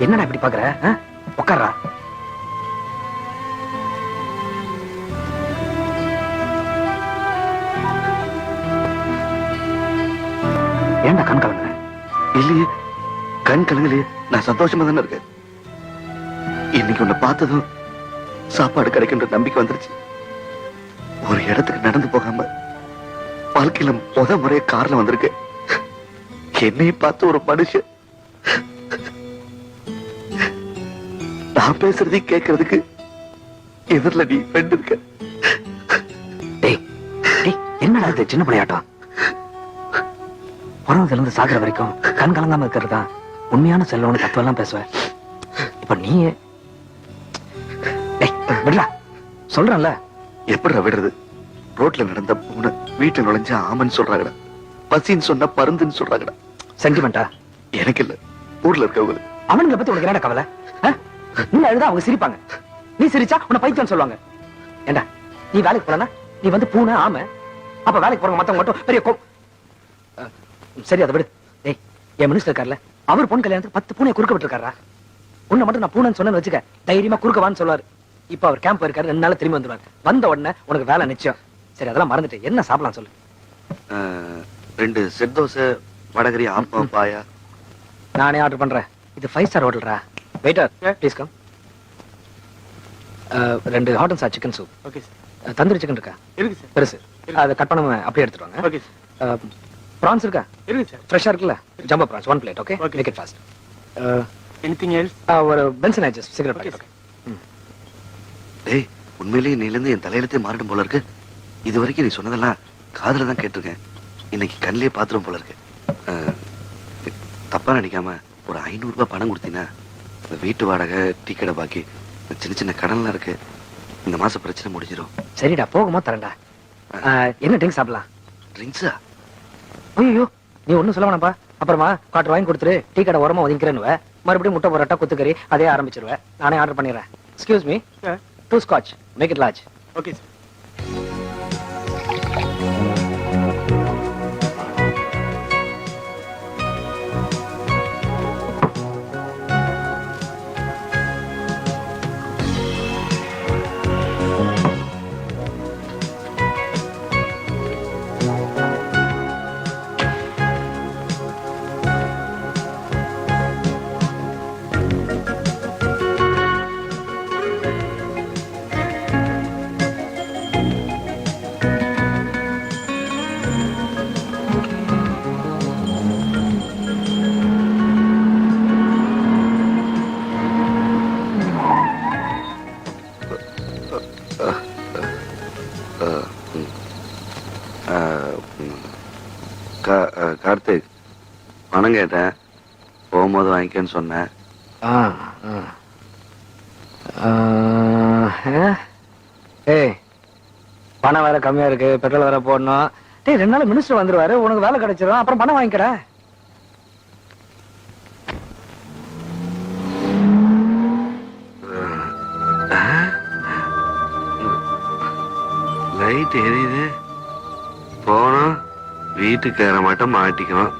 என்னடா இப்படி பாக்குற? ஆ? உட்கார்றா ஏன்டா கண் கலங்க இல்லையே. கண் கலங்கலையே. நான் சந்தோஷமா தானே இருக்கேன். இன்னைக்கு உன்னை பார்த்ததும் சாப்பாடு கிடைக்கின்ற நம்பிக்கை வந்துருச்சு. ஒரு இடத்துக்கு நடந்து போகாம வாழ்க்கையில முத முறைய கார்ல வந்திருக்கு என்னையும் பார்த்து ஒரு மனுஷன். நான் பேசுறதை கேட்கறதுக்கு எதிரில நீ பெண் இருக்க. என்னடா இது சின்ன பிள்ளையாட்டம்? பிறந்ததுல இருந்து சாகுற வரைக்கும் கண் கலங்காம இருக்கிறது உண்மையான செல்வம்னு தத்துவம் எல்லாம் பேசுவ இப்ப நீ டேய் விடுடா. சொல்றேன்ல. எப்படி விடுறது? ரோட்ல நடந்த பூனை வீட்டுல நுழைஞ்ச ஆமன்னு சொல்றாங்கடா. பசின்னு சொன்னா பருந்துன்னு சொல்றாங்கடா. சென்டிமெண்டா எனக்கு இல்ல. ஊர்ல இருக்கவங்க. அவனுங்களை பத்தி உனக்கு என்னடா கவலை? நீ அழுதா அவங்க சிரிப்பாங்க. நீ சிரிச்சா உன்னை பைத்தியம் சொல்லுவாங்க. ஏண்டா நீ வேலைக்கு போலனா? நீ வந்து பூனை ஆமை. அப்ப வேலைக்கு போறவங்க மத்தவங்க மட்டும் பெரிய கோ சரி அதை விடு. டேய் என் மினிஸ்டர் இருக்கார்ல அவர் பொண்ணு கல்யாணத்துக்கு பத்து பூனை குறுக்க விட்டுருக்காரா? உன்னை மட்டும் நான் பூனைன்னு சொன்னேன்னு வச்சுக்க தைரியமா குறுக்க வான்னு சொல்லுவாரு. இப்ப அவர் கேம்ப் இருக்காரு ரெண்டு நாள் திரும்பி வந்துருவாரு. வந்த உடனே உனக்கு வேலை நிச்சயம். சரி அதெல்லாம் மறந்துட்டு என்ன சாப்பிடலாம் சொல்லு. ரெண்டு செட் தோசை வடகரி ஆப்பம் பாயா. நானே ஆர்டர் பண்றேன். இது ஃபைவ் ஸ்டார் ஹோட்டல்ரா வெயிட்டர் ப்ளீஸ் கம் ரெண்டு hot sir chicken soup okay sir tandoori chicken இருக்கா? இருக்கு சார் பெருசு அதை கட் பண்ணாம அப்படியே எடுத்துட்டு வாங்க. ஓகே சார் ப்ரான்ஸ் இருக்கா? இருக்கு சார் ஃப்ரெஷ்ஷா இருக்குல்ல? Jumbo prawns one plate okay Okay. Make it fast anything else ஒரு பென்சன் ஆச்சஸ் சிகரெட் பாக்கெட் டேய் உண்மையிலேயே நீல இருந்து என் தலையெழுத்தே மாறிடும் போல இருக்கு. இது வரைக்கும் நீ சொன்னதெல்லாம் காதுல தான் கேட்டிருக்கேன். இன்னைக்கு கண்ணிலே பாத்துரும் போல இருக்கு. ஆஹ், தப்பா நினைக்காம ஒரு ஐநூறு ரூபாய் பணம் கொடுத்தீங்கன்னா வீட்டு வாடகை டீ கடை பாக்கி சின்ன சின்ன கடன்லாம் இருக்கு. இந்த மாசம் பிரச்சனை முடிஞ்சிடும் சரிடா போகுமா தரேன்டா. என்ன ட்ரிங்க் சாப்பிடலாம்? ட்ரிங்க்ஸா? ஐயோ நீ ஒண்ணும் சொல்ல வேணாம்ப்பா. அப்புறமா காட்டு வாங்கி கொடுத்துரு டீ கடை உரமா ஒதுக்கிறேன்னு மறுபடியும் முட்டை பரோட்டா குத்துக்கறி அதே ஆரம்பிச்சிருவேன் நானே ஆர்டர் பண்ணிடுறேன். Excuse me two scotch make it large okay sir Karthik பணம் கேட்டேன். போகும்போது வாங்கிக்கன்னு சொன்னேன். ஆ ஆ. ஏய் பணம் வேற கம்மியா இருக்கு பெட்ரோல் வேற போடணும். டேய் ரெண்டு நாள் மினிஸ்டர் வந்துருவாரு உனக்கு வேலை கிடைச்சிரும் அப்புறம் பணம் வாங்கிக்கிறேன். லைட் எரியுது போனோம் வீட்டுக்கார மட்டும் மாட்டிக்கணும்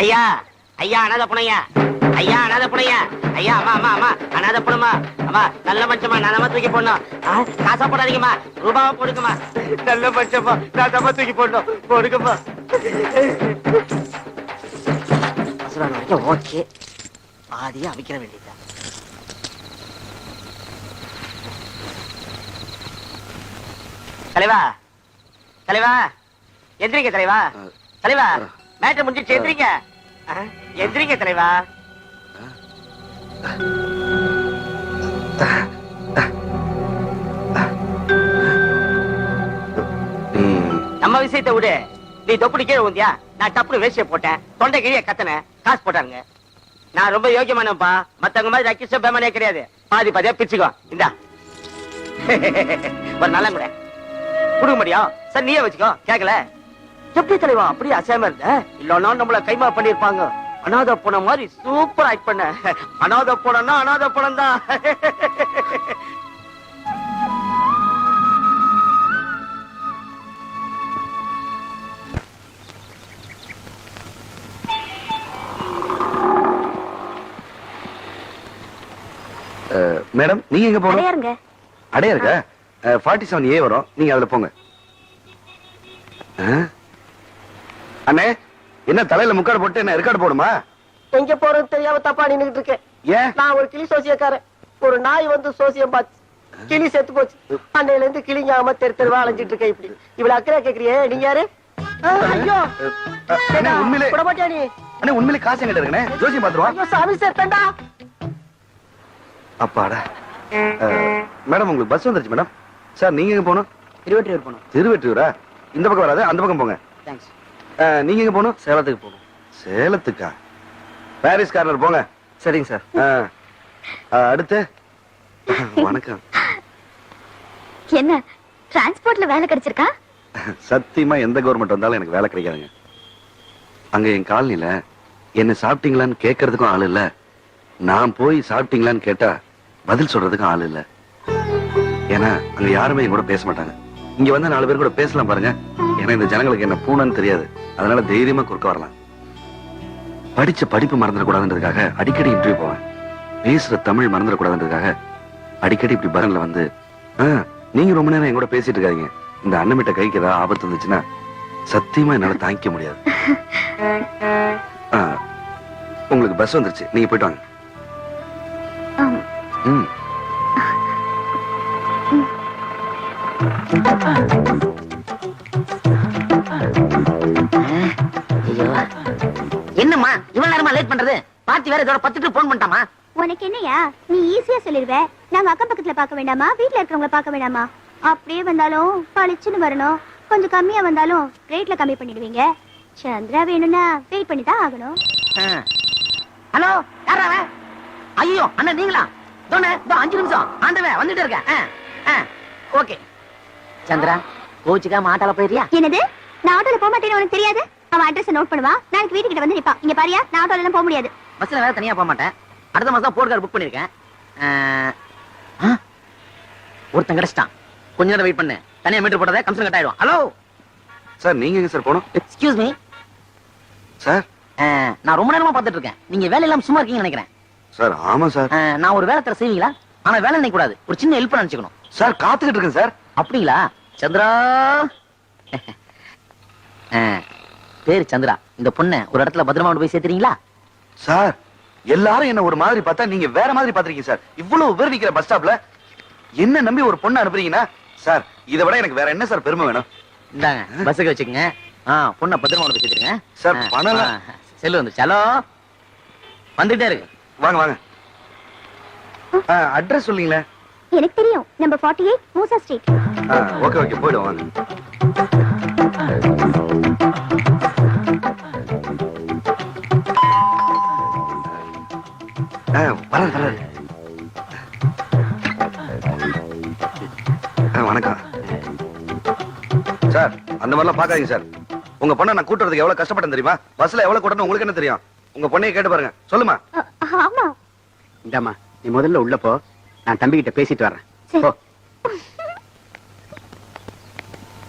ஐயா ஐயா அனாத புனையா. ஐயா அனாத புனையா. ஐயா அம்மா அம்மா அம்மா அனாத புனமா அம்மா நல்ல மனுஷமா நல்லமா தூக்கி போடணும். காசா போடாதீங்கம்மா. ரூபாவா போடுங்கம்மா. நல்ல மனுஷமா நல்லமா தூக்கி போடணும். போடுங்கம்மா. ஓகே. பாதியா அவிக்கிற வேண்டியது தலைவா. தலைவா. எந்திரிங்க தலைவா. தலைவா மேட்ரு முடிஞ்சிச்சு எந்திரிங்க. எந்திரிங்க தலைவா. நம்ம விஷயத்தை விடு. நீ தொப்புடி கீழே ஊந்தியா? நான் டப்புனு வேஷ்டிய போட்டேன். தொண்டை கிழிய கத்தனேன். காசு போட்டாங்க நான் ரொம்ப யோக்கியமானப்பா மத்தவங்க மாதிரி ரக்கிஷ பேமனே கிடையாது. பாதி பாதியா பிச்சுக்கோ இந்தா. ஒரு நல்ல கூட கொடுக்க முடியும் சார் நீயே வச்சுக்கோ. கேக்கல? எப்படி தலைவா? அப்படியே அசையாம இருந்த? இல்லன்னா நம்மள கைமா பண்ணிருப்பாங்க அனாத போன மாதிரி சூப்பர் ஆக்ட் பண்ண. அனாத போனம்னா அனாத பணம் தான். மேடம் நீங்க எங்க போகணும்? அடையாருங்க. அடையா இருக்க ஃபார்ட்டி செவன் ஏ வரும். நீங்க அதுல போங்க? அண்ணே என்ன தலையில முக்காடு போட்டு என்ன ரெக்கார்டு போடுமா? எங்க போறது தெரியாம தப்பா நின்னுகிட்டு இருக்கேன். ஏன்? நான் ஒரு கிளி சோசியக்காரன். ஒரு நாய் வந்து சோசியம் பார்த்து கிளி செத்து போச்சு. அன்னையில இருந்து கிளிங்காம தெரு தெருவா அலைஞ்சிட்டு இருக்கேன் இப்படி. இவ்வளவு அக்கறையா கேக்குறியே? நீங்க யாரு? ஐயோ. உண்மையிலே விட மாட்டியா நீ? அண்ணே உண்மையிலே காசு எங்கிட்ட இருக்குண்ணே. ஜோசியம் பாத்துருவான் ஐயோ சாமி செத்தண்டா அப்பாடா. மேடம் உங்களுக்கு பஸ் வந்துருச்சு மேடம். சார் நீங்க எங்க போகணும்? திருவற்றியூர் போகணும். திருவெற்றியூரா? இந்த பக்கம் வராது அந்த பக்கம் போங்க. தேங்க்ஸ் நீங்க எங்க போகணும்? சேலத்துக்கு போகணும். சேலத்துக்கா? பாரிஸ் கார்னர் போங்க. சரிங்க சார். அடுத்து? வணக்கம். என்ன டிரான்ஸ்போர்ட்ல வேலை கிடைச்சிருக்கா? சத்தியமா எந்த கவர்மெண்ட் வந்தாலும் எனக்கு வேலை கிடைக்காதுங்க. அங்க என் காலனில என்ன சாப்பிட்டீங்களான்னு கேட்கறதுக்கும் ஆள் இல்ல. நான் போய் சாப்பிட்டீங்களான்னு கேட்டா பதில் சொல்றதுக்கும் ஆள் இல்ல. ஏன்னா அங்க யாருமே கூட பேச மாட்டாங்க. இங்க வந்து நாலு பேர் கூட பேசலாம் பாருங்க. ஏன்னா இந்த ஜனங்களுக்கு என்ன பூனைன்னு தெரியாது. அதனால தைரியமா குறுக்க வரலாம். படிச்ச படிப்பு மறந்துடக்கூடாதுன்றதுக்காக அடிக்கடி இன்டர்வியூ போவேன். பேசுற தமிழ் மறந்துடக்கூடாதுன்றதுக்காக அடிக்கடி இப்படி பரன்ல வந்து "ஆ, நீங்க ரொம்ப நேரம் என் கூட பேசிட்டு இருக்காதீங்க. இந்த அண்ணமிட்ட கைக்கு ஏதாவது ஆபத்து இருந்துச்சுன்னா சத்தியமா என்னால தாங்கிக்க முடியாது. உங்களுக்கு பஸ் வந்துருச்சு. நீங்க போயிட்டு வாங்க. ம். என்னம்மா இவ்வளவு நேரமா லேட் பண்றது? பாத்தி வேற இதோட பத்து ட்ரிப் போன் பண்ணிட்டாமா உனக்கு என்னையா நீ ஈஸியா சொல்லிருவ. நாங்க அக்கம் பக்கத்துல பார்க்க வேண்டாமா? வீட்ல இருக்கிறவங்கள பார்க்க வேண்டாமா? அப்படியே வந்தாலும் பளிச்சுன்னு வரணும். கொஞ்சம் கம்மியா வந்தாலும் ரேட்ல கம்மி பண்ணிடுவீங்க. சந்திரா வேணும்னா வெயிட் பண்ணி தான் ஆகணும். ஹலோ யாரா அவன்? ஐயோ அண்ணன் நீங்களா? தோண அஞ்சு நிமிஷம். ஆண்டவன் வந்துட்டு இருக்கேன். ஓகே. சந்திரா கோச்சுக்கா மாட்டால போயிரியா என்னது? நான் ஆட்டோல போக மாட்டேன்னு உனக்கு தெரியாது? அவன் அட்ரஸ் நோட் பண்ணுவா. நாளைக்கு வீட்டுக்கிட்ட வந்து நிப்பான் இங்க பாரியா நான் ஆட்டோல எல்லாம் போக முடியாது. பஸ்ல வேற தனியா போக மாட்டேன். அடுத்த மாசம் போர்ட் கார் புக் பண்ணிருக்கேன். ஒருத்தன் கிடைச்சிட்டான். கொஞ்ச நேரம் வெயிட் பண்ணு. தனியா மீட்டர் போட்டதே கம்சன் கட் ஆயிடும். ஹலோ சார் நீங்க எங்க சார் போகணும்? Excuse me sir? நான் ரொம்ப நேரமா பார்த்துட்டு இருக்கேன் நீங்க வேலை இல்லாம சும்மா இருக்கீங்கன்னு நினைக்கிறேன். சார் ஆமா சார். நான் ஒரு வேலை தர செய்வீங்களா? ஆனா வேலை நினைக்க கூடாது ஒரு சின்ன ஹெல்ப் நினைச்சுக்கணும். சார் காத்துக்கிட்டு இருக்கேன் சார். அப்படிங்களா? சந்திரா? பேரு சந்திரா. இந்த பொண்ணை ஒரு இடத்துல பத்திரமா போய் சேர்த்துறீங்களா? சார் எல்லாரும் என்ன ஒரு மாதிரி பார்த்தா நீங்க வேற மாதிரி பாத்திருக்கீங்க சார். இவ்வளவு பேர் நிக்கிற பஸ் ஸ்டாப்ல என்ன நம்பி ஒரு பொண்ணு அனுப்புறீங்கன்னா சார் இதை விட எனக்கு வேற என்ன சார் பெருமை வேணும்? இந்தாங்க பஸ்ஸுக்கு வச்சுக்கோங்க. ஆ பொண்ணை பத்திரமா போய் சேர்த்துருங்க. சார், பணம் செல்லு வந்து ஹலோ? வந்துட்டே இருக்கு. வாங்க வாங்க. அட்ரஸ் சொல்லுங்களே எனக்கு தெரியும். Number forty eight Moosa street okay okay வராது வராது ஆ, வணக்கம். சார் அந்த மாதிரிலாம் பார்க்காதீங்க சார். உங்க பொண்ணை நான் கூட்டுறதுக்கு எவ்வளவு கஷ்டப்பட்டேன் தெரியுமா? பஸ்ல எவ்வளவு கூட்டணும் உங்களுக்கு என்ன தெரியும்? உங்க பொண்ணைய கேட்டு பாருங்க. சொல்லுமா. ஆமா. இந்தாம்மா நீ முதல்ல உள்ள போ. நான் தம்பி கிட்ட பேசிட்டு வர்றேன்.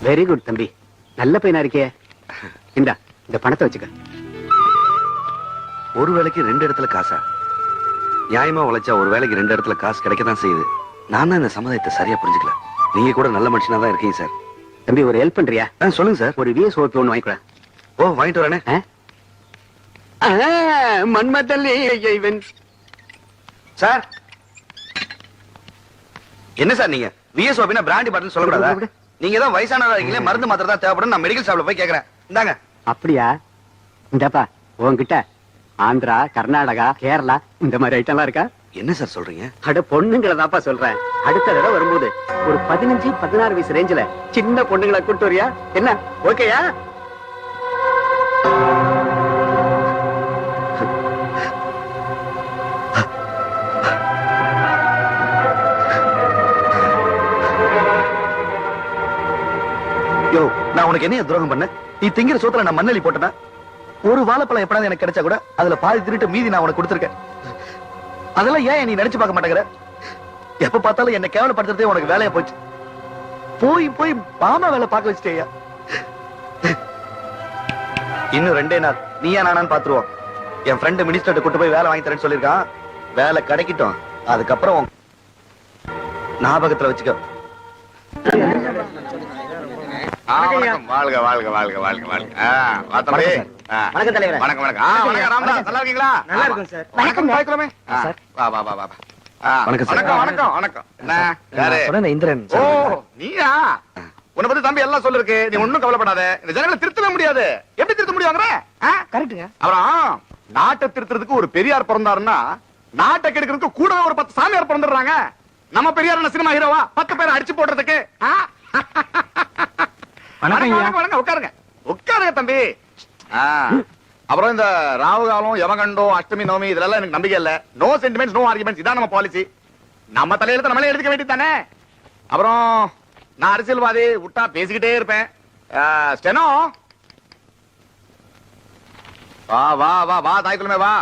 வெரி குட் தம்பி. நல்ல பையனா இருக்கே இந்தா இந்த பணத்தை வச்சுக்க. ஒரு வேலைக்கு ரெண்டு இடத்துல காசா? நியாயமா உழைச்சா ஒரு வேலைக்கு ரெண்டு இடத்துல காசு கிடைக்க தான் செய்யுது. நான் தான் இந்த சமுதாயத்தை சரியா புரிஞ்சுக்கல. நீங்க கூட நல்ல மனுஷனா தான் இருக்கீங்க சார். தம்பி ஒரு ஹெல்ப் பண்றியா? சொல்லுங்க சார். ஒரு விஎஸ் ஓபி ஒன்று வாங்கிக்கூட ஓ வாங்கிட்டு வரேனே. மன்மதல்லி இவன் சார் என்ன சார் நீங்க? விஎஸ் ஓபினா பிராண்டி பாட்டில் சொல்லக்கூடாதா? நீங்க தான் வயசானவரா இருக்கீங்களே மருந்து மாத்திரை தான் தேவைப்படும் நான் மெடிக்கல் ஷாப்ல போய் கேக்குறேன். இந்தாங்க. அப்படியா? இந்தாப்பா உன்கிட்ட ஆந்திரா கர்நாடகா கேரளா இந்த மாதிரி ஐட்டம்லாம் இருக்கா? என்ன சார் சொல்றீங்க? அட பொண்ணுங்களை தான்ப்பா சொல்றேன். அடுத்த தடவை வரும்போது ஒரு பதினஞ்சு பதினாறு வயசு ரேஞ்சில சின்ன பொண்ணுங்களை கூட்டு வரியா? என்ன ஓகேயா? உனக்கு என்ன துரோகம் பண்ண? நீ திங்கிற சோத்துல நான் மண்ணலி போட்டனா? ஒரு வாழைப்பழம் எப்படாது எனக்கு கிடைச்சா கூட அதுல பாதி திருட்டு மீதி நான் உனக்கு கொடுத்துருக்கேன். அதெல்லாம் ஏன் நீ நினைச்சு பார்க்க மாட்டேங்கிற? எப்ப பார்த்தாலும் என்ன கேவலப்படுத்துறதே உனக்கு வேலையா போச்சு. போய் போய் மாமா வேலை பார்க்க வச்சுட்டேயா? இன்னும் ரெண்டே நாள். நீயா நானான்னு பாத்துருவோம் என் ஃப்ரெண்டு மினிஸ்டர்ட்ட கூட்டு போய் வேலை வாங்கி தரேன்னு சொல்லியிருக்கான். வேலை கிடைக்கட்டும். அதுக்கப்புறம் ஞாபகத்துல வச்சுக்க. வாழ்க வாழ்க வாழ்க வாழ்க வாழ்க. ஆ, வா தம்பி. ஆ. வணக்கம் தலைவரே. வணக்கம் வணக்கம். வணக்கம் ராமதாஸ் நல்லா இருக்கீங்களா நல்லா இருக்கும் சார். வணக்கம் பாய்க்கிறோமே ஆ, சார். வா வா வா வா வா. ஆ, வணக்கம் சார். வணக்கம் வணக்கம் வணக்கம். என்ன? யாரு? நான் சொன்னேனே, இந்திரன். ஓ நீயா? உன்னை பத்தி தம்பி எல்லாம் சொல்லிருக்கு. நீ ஒண்ணும் கவலைப்படாத. இந்த ஜனங்களை திருத்தவே முடியாது. எப்படி திருத்த முடியுங்கிற அப்புறம் நாட்டை திருத்துறதுக்கு ஒரு பெரியார் பிறந்தாருன்னா நாட்டை கெடுக்கிறதுக்கு கூடவே ஒரு பத்து சாமியார் பிறந்துடுறாங்க. நம்ம பெரியார் என்ன சினிமா ஹீரோவா? பத்து பேரை அடிச்சு போடுறதுக்கு? வணக்கம் உட்காருங்க. உட்காருங்க தம்பி. ஆ. அப்புறம் இந்த ராகு காலம் யமகண்டோ அஷ்டமி நவமி இதெல்லாம் எனக்கு நம்பிக்கை இல்ல. நோ சென்டிமெண்ட்ஸ் நோ ஆர்குமெண்ட்ஸ் இதான் நம்ம பாலிசி நம்ம தலையில நம்மளே எடுக்க வேண்டியது தானே அப்புறம் நான் அரசியல்வாதி விட்டா பேசிக்கிட்டே இருப்பேன். ஸ்டெனோ. வா வா வா வா தாய்க்குள்ளமே வா.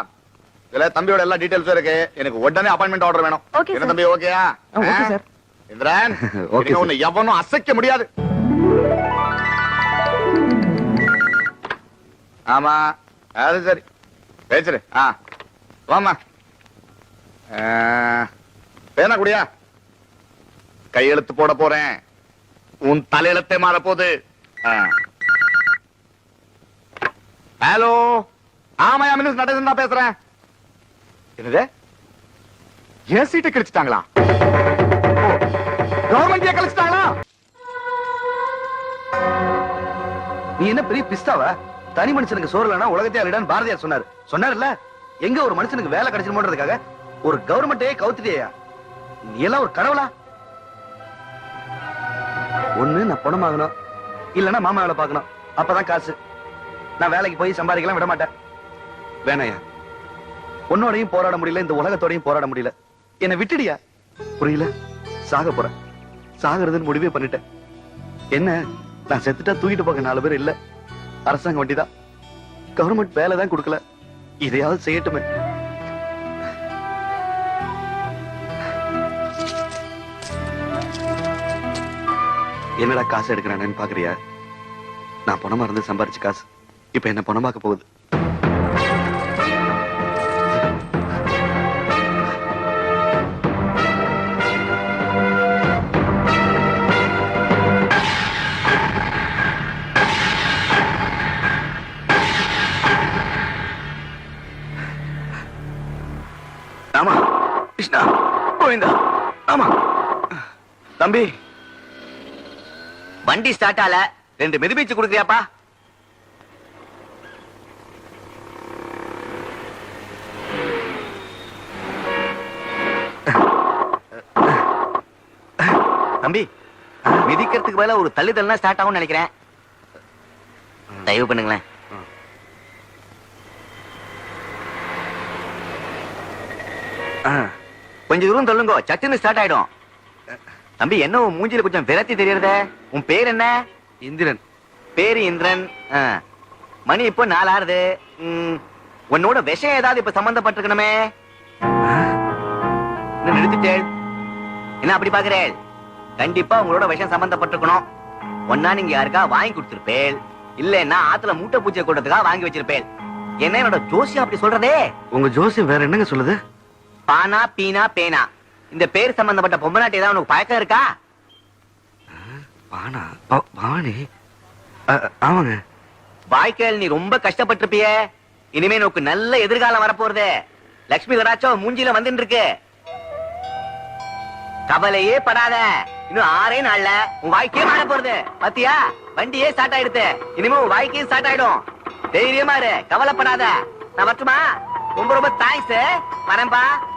இதுல தம்பியோட எல்லா டீடைல்ஸும் இருக்கு. எனக்கு உடனே அப்பாயின்மெண்ட் ஆர்டர் வேணும். Okay, என்ன. தம்பி ஓகேயா. இந்திரன். உன்னை எவனும் அசைக்க முடியாது. ஆமா அது சரி. பேசுரு ஆ வாமா பேனா குடியா? கையெழுத்து போட போறேன். உன் தலையெழுத்தே மாற போகுது. ஹலோ ஆமாயா மினிஸ் நடேசன் தான் பேசுறேன். என்னது? என் சீட்டை கிழிச்சிட்டாங்களா? கவர்மெண்ட் கழிச்சிட்டாங்களா? நீ என்ன பெரிய பிஸ்தாவா? தனி மனுஷனுக்கு சோறு இல்லைன்னா உலகத்தை அழிடான்னு பாரதியார் சொன்னார். சொன்னார்ல எங்க ஒரு மனுஷனுக்கு வேலை கிடைச்சிருமோன்றதுக்காக? ஒரு கவர்மெண்டே கவுத்துட்டியா நீ எல்லாம் ஒரு கடவுளா? ஒண்ணு நான் பணம் ஆகணும் இல்லன்னா மாமா வேலை பார்க்கணும். அப்பதான் காசு. நான் வேலைக்கு போய் சம்பாதிக்கலாம் விட மாட்டேன். வேணாயா உன்னோடையும் போராட முடியல இந்த உலகத்தோடையும் போராட முடியல. என்னை விட்டுடியா? புரியல. சாக போறேன். சாகிறதுன்னு முடிவே பண்ணிட்டேன். என்ன? நான் செத்துட்டா தூக்கிட்டு போக நாலு பேர் இல்ல. அரசாங்கம் வண்டிதான். கவர்மெண்ட் வேலை தான் கொடுக்கல. இதையாவது செய்யட்டுமே. என்னடா காசு எடுக்கிறானு பாக்குறியா? நான் பணமா இருந்து சம்பாரிச்ச காசு. இப்ப என்ன பணமாக்க போகுது? கோவிந்தா ஆமா. தம்பி. வண்டி ஸ்டார்ட் ஆல ரெண்டு மெதுபீச்சு கொடுக்குறியாப்பா? தம்பி மிதிக்கிறதுக்கு பதிலா ஒரு தள்ளி ஸ்டார்ட் ஆகும் நினைக்கிறேன். தயவு பண்ணுங்களேன். ஆ, கொஞ்சம் தூரம் தள்ளுங்க. சட்டுன்னு ஸ்டார்ட் ஆயிடும். தம்பி என்ன உன் மூஞ்சில கொஞ்சம் விரத்தி தெரியறதே? உன் பேர் என்ன? இந்திரன். பேரு இந்திரன். மணி இப்போ நாலாறுது. உன்னோட விஷயம் ஏதாவது இப்ப சம்பந்தப்பட்டிருக்கணுமே? நிறுத்திட்டேள்? என்ன அப்படி பாக்குறேள் கண்டிப்பா உங்களோட விஷயம் சம்பந்தப்பட்டிருக்கணும். ஒன்னா நீங்க யாருக்கா வாங்கி கொடுத்திருப்பேள். இல்லன்னா ஆத்துல மூட்டை பூச்சை கூட்டத்துக்காக வாங்கி வச்சிருப்பேள். என்ன என்னோட ஜோசியம் அப்படி சொல்றதே? உங்க ஜோசியம் வேற என்னங்க சொல்லுது? பானா பீனா பேனா. இந்த பேர் சம்பந்தப்பட்ட பொம்மநாட்டி ஏதாவது உனக்கு பழக்கம் இருக்கா? பானா? ப- பவானி ஆ, ஆமாங்க. வாழ்க்கையில் நீ ரொம்ப கஷ்டப்பட்டிருப்பியே. இனிமே உனக்கு நல்ல எதிர்காலம் வரப்போறது. லட்சுமி கடாச்சம் மூஞ்சில வந்துட்டு இருக்கு கவலையே படாத. இன்னும் ஆறே நாள்ல உன் வாழ்க்கையே மாற போறது. பாத்தியா? வண்டியே ஸ்டார்ட் ஆயிடுது இனிமே உன் வாழ்க்கையும் ஸ்டார்ட் ஆயிடும். தைரியமா இரு. கவலைப்படாத. நான் வரட்டுமா? ரொம்ப ரொம்ப தேங்க்ஸ் வரேன்பா.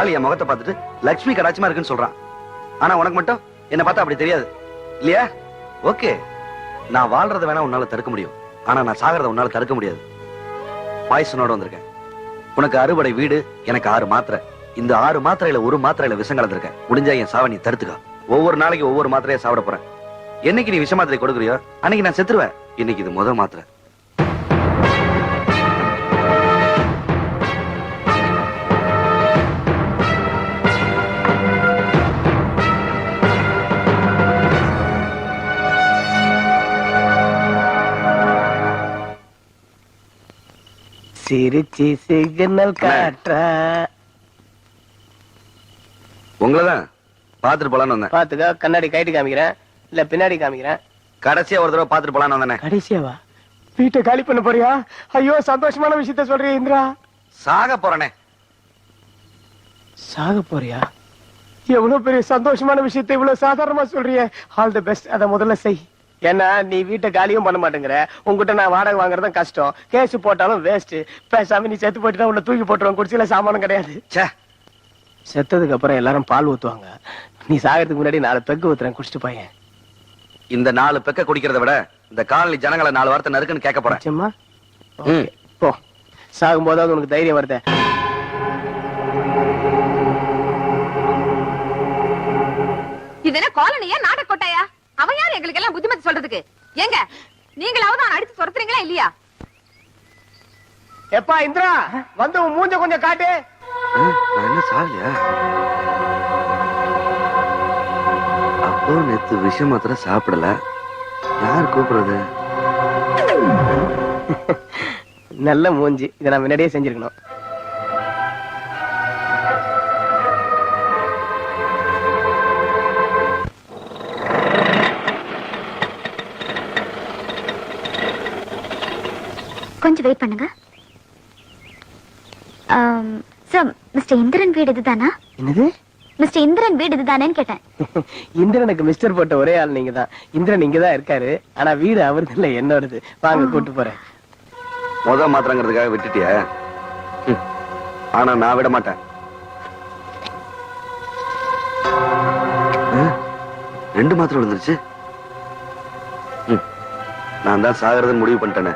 ஆள் என் முகத்தை பார்த்துட்டு லட்சுமி கடாட்சமா இருக்குன்னு சொல்றான். ஆனா உனக்கு மட்டும்? என்ன பார்த்தா அப்படி தெரியாது. இல்லையா? ஓகே. நான் வாழ்றத வேணா உன்னால தடுக்க முடியும். ஆனா நான் சாகிறத உன்னால தடுக்க முடியாது. பாய்சனோட வந்திருக்கேன். உனக்கு அறுபடை வீடு எனக்கு ஆறு மாத்திரை. இந்த ஆறு மாத்திரையில ஒரு மாத்திரையில விஷம் கலந்துருக்கேன் முடிஞ்சா என் சாவை நீ தடுத்துக்கா. ஒவ்வொரு நாளைக்கு ஒவ்வொரு மாத்திரையை சாப்பிட போறேன். என்னைக்கு நீ விஷ மாத்திரை கொடுக்குறியோ அன்னைக்கு நான் செத்துருவேன். இன்னைக்கு இது முத மாத்திரை. சிரிச்சி சிக்னல் காட்டுற. உங்களதான்? பாத்துட்டு போலான்னு வந்தேன். பாத்துக்க கண்ணாடி கைட்டு காமிக்கிறேன். இல்ல பின்னாடி காமிக்கிறேன். கடைசியா ஒரு தடவை பாத்துட்டு போலான்னு வந்தானே. கடைசியாவா? வீட்டை காலி பண்ண போறியா? ஐயோ சந்தோஷமான விஷயத்த சொல்றியா இந்திரா. சாக போறனே. சாக போறியா? எவ்வளவு பெரிய சந்தோஷமான விஷயத்தை இவ்வளவு சாதாரணமா சொல்றியே. ஆல் தி பெஸ்ட் அத முதல்ல செய். ஏன்னா நீ வீட்டை காலியும் பண்ண மாட்டேங்கிற. உங்ககிட்ட நான் வாடகை வாங்குறதும் கஷ்டம். கேஸ் போட்டாலும் வேஸ்ட் பேசாம நீ செத்து போயிட்டு உன்னை தூக்கி போட்டுருவான். குடிச்சில சாமானும் கிடையாது. ச்சே. செத்ததுக்கு அப்புறம் எல்லாரும் பால் ஊத்துவாங்க. நீ சாகிறதுக்கு முன்னாடி நாலு பெக்கு ஊத்துறேன் குடிச்சிட்டு பையன். இந்த நாலு பெக்க குடிக்கிறத விட இந்த காலனி ஜனங்களை நாலு வார்த்தை நறுக்குன்னு கேட்க போறேன். போ. சாகும் போதாவது உனக்கு தைரியம் வருதே. இது என்ன காலனியா நாடக கொட்டாயா அவன் யார் எங்களுக்கு எல்லாம் புத்திமதி சொல்றதுக்கு? ஏங்க நீங்களாவது அவன் அடிச்சு துரத்துறீங்களா இல்லையா? எப்பா இந்திரா வந்து உன் மூஞ்ச கொஞ்சம் காட்டு. என்ன சாகலையா? அப்போ நேத்து விஷம் மாத்திரம் சாப்பிடல. யார் கூப்பிடுறது? நல்ல மூஞ்சி. இதை நான் முன்னாடியே செஞ்சிருக்கணும். கொஞ்சம் வெயிட் பண்ணுங்க. சார் மிஸ்டர் இந்திரன் வீடு இதுதானா? என்னது? மிஸ்டர் இந்திரன் வீடு இதுதானேன்னு கேட்டேன். இந்திரனுக்கு மிஸ்டர் போட்ட ஒரே ஆள் நீங்க தான் இந்திரன் இங்கதான் இருக்காரு. ஆனா வீடு அவரது இல்ல என்னோடது. வாங்க கூட்டு போறேன். முத மாத்திரங்கிறதுக்காக விட்டுட்டிய? ஆனா நான் விட மாட்டேன். ரெண்டு மாத்திரம் விழுந்துருச்சு? ம், நான் தான் சாகிறதுன்னு முடிவு பண்ணிட்டேனே.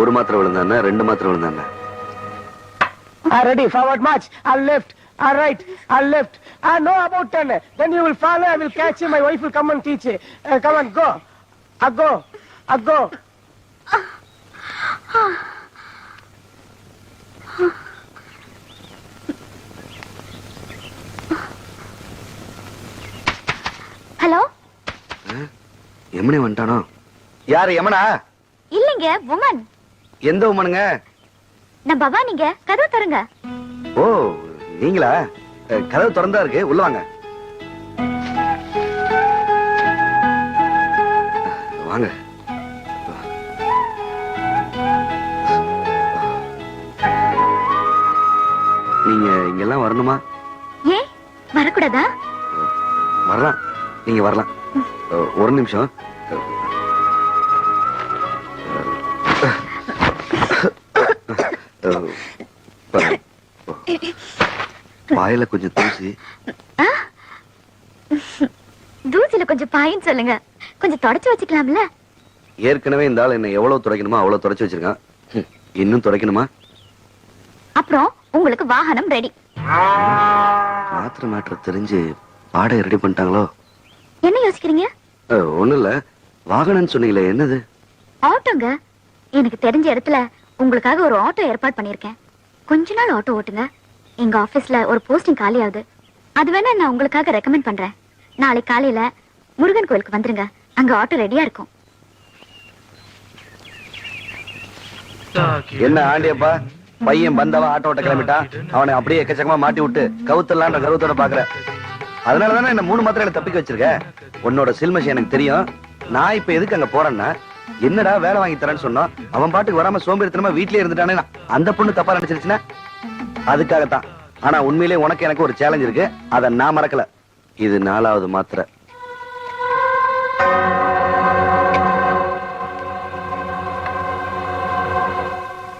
ஒரு மாத்திரை விழுந்தானே ரெண்டு மாத்திரை விழுந்தானே ready forward march I left I right, I left. I know about ten. Then you will follow. I will catch you. My wife will come and teach you. Uh, come on, go. I go. I go. Hello எமனே வந்துட்டானோ யாரு யமனா இல்லைங்க woman எந்த உமனுங்க? நான் பவானிங்க கதவு தருங்க ஓ நீங்களா? கதவு திறந்தா இருக்கு. உள்ள வாங்க. வாங்க. நீங்க இங்கெல்லாம் வரணுமா? ஏன் வரக்கூடாதா? வரலாம். நீங்க வரலாம். ஒரு நிமிஷம். வாயில கொஞ்சம் தூசி. தூசில கொஞ்சம் பாயின்னு சொல்லுங்க. கொஞ்சம் தொடச்சு வச்சுக்கலாம்ல? ஏற்கனவே இந்த ஆள் என்ன எவ்வளவு துடைக்கணுமோ அவ்வளவு துடைச்சு வச்சிருக்கான். இன்னும் துடைக்கணுமா? அப்புறம் உங்களுக்கு வாகனம் ரெடி மாத்திரை மாற்ற தெரிஞ்சு வாடகை ரெடி பண்ணிட்டாங்களோ? என்ன யோசிக்கிறீங்க? அஹ், ஒண்ணும் இல்ல வாகனம்னு சொன்னீங்களே என்னது? ஆட்டோங்க. எனக்கு தெரிஞ்ச இடத்துல உங்களுக்காக ஒரு ஆட்டோ ஏற்பாடு பண்ணியிருக்கேன். கொஞ்ச நாள் ஆட்டோ ஓட்டுங்க. எங்க ஆபீஸ்ல ஒரு போஸ்டிங் காலி அது வேணா நான் உங்களுக்காக ரெக்கமெண்ட் பண்றேன். நாளை காலையில முருகன் கோயிலுக்கு வந்துருங்க. அங்க ஆட்டோ ரெடியா இருக்கும். என்ன ஆண்டியப்பா? பையன் பந்தவா ஆட்டோ ஓட்ட கிளம்பிட்டான் அவனை அப்படியே எக்கச்சக்கமா மாட்டி விட்டு கவுத்தலான்ற கருவத்தோட பாக்குற. அதனால தானே என்ன மூணு மாத்திரை தப்பிக்க வச்சிருக்க? உன்னோட சில்மஷி எனக்கு தெரியும். நான் இப்ப எதுக்கு அங்க போறேன்னா என்னடா வேலை வாங்கி தரேன்னு சொன்னா அவன் பாட்டுக்கு வராம சோம்பேறித்தனமா வீட்லயே இருந்துட்டானே அந்த பொண்ணு தப்பா நினைச்சிருச்சுன்னா? அதுக்காகத்தான். ஆனா உண்மையிலேயே உனக்கு எனக்கு ஒரு சேலஞ்ச் இருக்கு. அதை நான் மறக்கல. இது நாலாவது மாத்திரை.